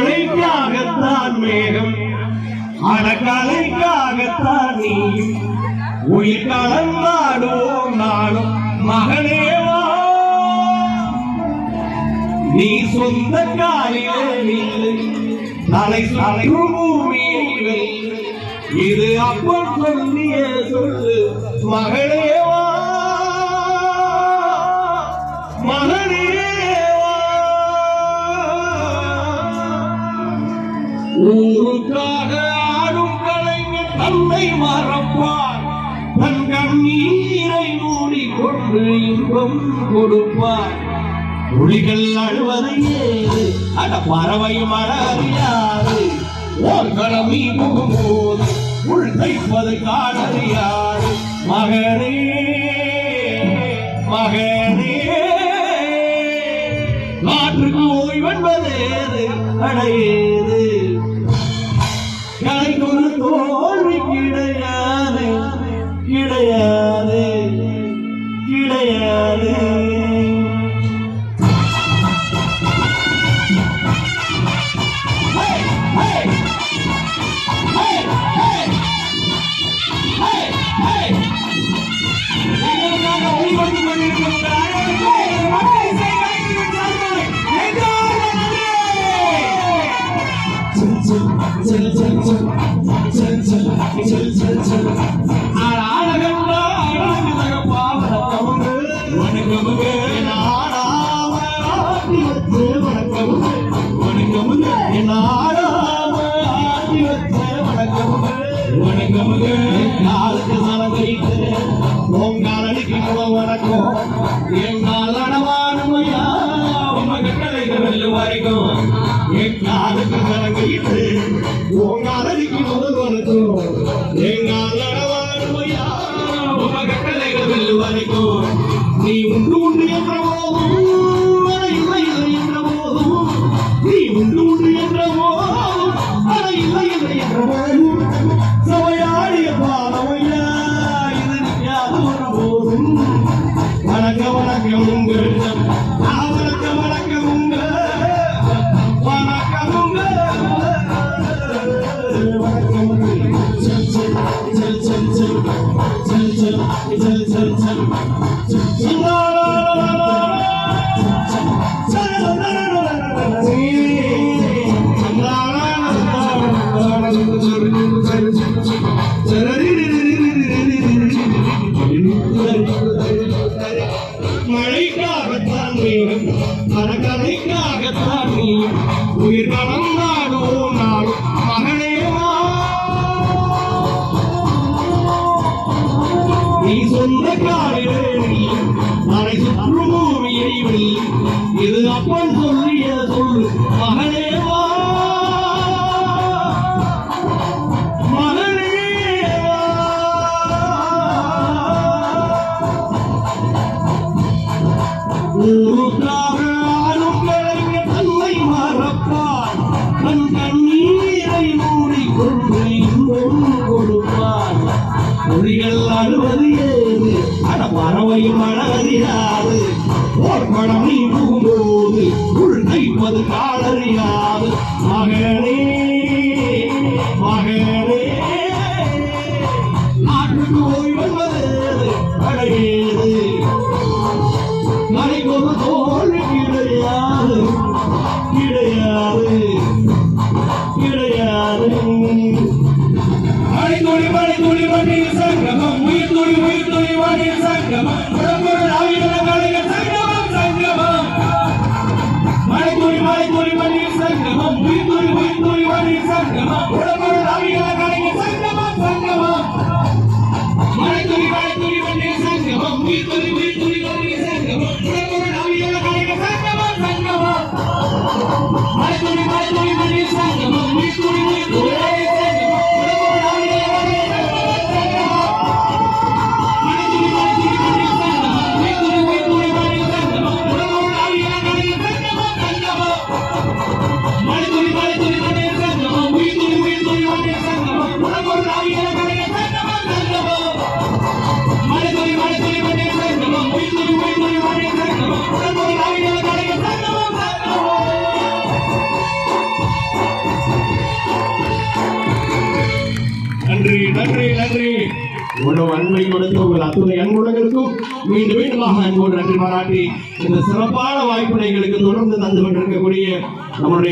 மழைக்காகத்தான் மேகம் அடக்கலைக்காகத்தான் நீயும் உயிர் கலந்தாடுவோம் நாளும் மகளேவா நீ சொந்த காலிலே நில்லு தலை தலை பூமியை வெல்லு. இது அப்பா சொல்லிய சொல்லு மகளேவா மகளேவா ஊருக்காக ஆடும் கலைஞர் தன்னை மறப்பார். தன் கண்ணீரை மூடிக்கொண்டு இன்பம் கொடுப்பார். புலிகள் அழுவதையே அட பறவை மழறியாது ஓர் கடமை புகும்போது உள் தைப்பது காணறியாள் மகனே மகனே. காற்றுக்கு ஓய்வென்பது ஏது அடையேது 젠젠 젠젠 젠젠 젠젠 கட்டிட்டு உங்காரதிக்கு முதல் வணக்கம். எங்கால் நடவாடுமையா உம நீ உண்டு உண்டு என்ற போதும் மழைக்காகத்தான் நீ மரக்கதைக்காகத்தான் நீ உயிர் வளர்ந்தார் சொந்தக்காரர்களே நாளை சுற்று பூமியை இது அப்பன் சொல்லிய சொல் மகனே Ooh. பறவை மழறியாது போர்க்களம் நீ போது உள் தைப்பது காலறியாது. மகனே ಸಂಗಮ ಸಂಗಮ ಮಾಡಿಕೊಡಿ ಮಾಡಿಕೊಡಿ நன்றி நன்றி. இவ்வளவு அன்பை கொடுத்த உங்கள் அத்துணை அன்புலகிற்கும் மீண்டும் மீண்டுமாக அன்போடு நன்றி பாராட்டி இந்த சிறப்பான வாய்ப்பு எங்களுக்கு தொடர்ந்து தந்து கொண்டிருக்கக்கூடிய நம்முடைய